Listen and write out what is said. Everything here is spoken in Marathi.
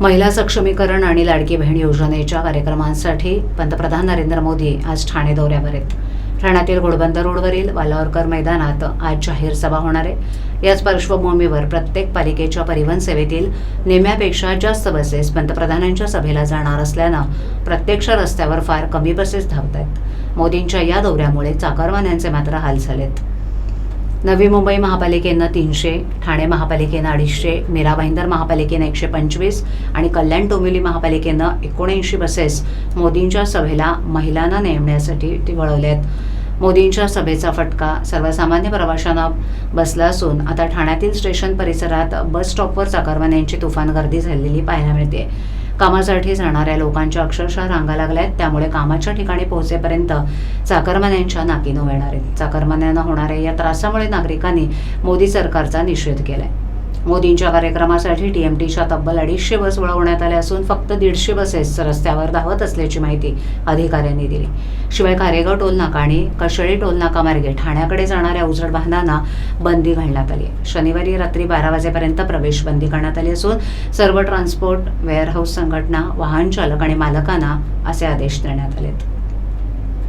महिला सक्षमीकरण आणि लाडकी बहीण योजनेच्या कार्यक्रमांसाठी पंतप्रधान नरेंद्र मोदी आज ठाणे दौऱ्यावर आहेत. ठाण्यातील घोडबंदर रोडवरील वालावरकर मैदानात आज जाहीर सभा होणार आहे. याच पार्श्वभूमीवर प्रत्येक पालिकेच्या परिवहन सेवेतील नेम्यापेक्षा जास्त बसेस पंतप्रधानांच्या सभेला जाणार असल्यानं प्रत्यक्ष रस्त्यावर फार कमी बसेस धावत आहेत मोदींच्या या दौऱ्यामुळे चाकरमान्यांचे मात्र हाल झालेत. नवी मुंबई महापालिकेनं तीनशे ठाणे महापालिकेनं अडीचशे मीरा भाईंदर महापालिकेनं एकशे पंचवीस आणि कल्याण डोंबिवली महापालिकेनं एकोणऐंशी बसेस मोदींच्या सभेला महिलांना नेमण्यासाठी ती वळवल्या आहेत मोदींच्या सभेचा फटका सर्वसामान्य प्रवाशांना बसला असून आता ठाण्यातील स्टेशन परिसरात बस स्टॉपवर चाकरमान्यांची तुफान गर्दी झालेली पाहायला मिळते. कामासाठी जाणाऱ्या लोकांच्या अक्षरशः रांगा लागल्या आहेत त्यामुळे कामाच्या ठिकाणी पोहोचेपर्यंत चाकरमान्यांच्या नाकीनं येणार आहेत चाकरमान्यांना होणाऱ्या या त्रासामुळे नागरिकांनी मोदी सरकारचा निषेध केलाय. मोदींच्या कार्यक्रमासाठी टीएमटीच्या तब्बल अडीचशे बस वळवण्यात आल्या असून फक्त दीडशे बसेस रस्त्यावर धावत असल्याची माहिती अधिकाऱ्यांनी दिली. शिवाय कारेगाव टोल नाका आणि कशेळी टोल नाका मार्गे ठाण्याकडे जाणाऱ्या उजड वाहनांना बंदी घालण्यात आली आहे. शनिवारी रात्री बारा वाजेपर्यंत प्रवेश बंदी करण्यात आली असून सर्व ट्रान्सपोर्ट वेअरहाऊस संघटना वाहन चालक आणि मालकांना असे आदेश देण्यात आलेत.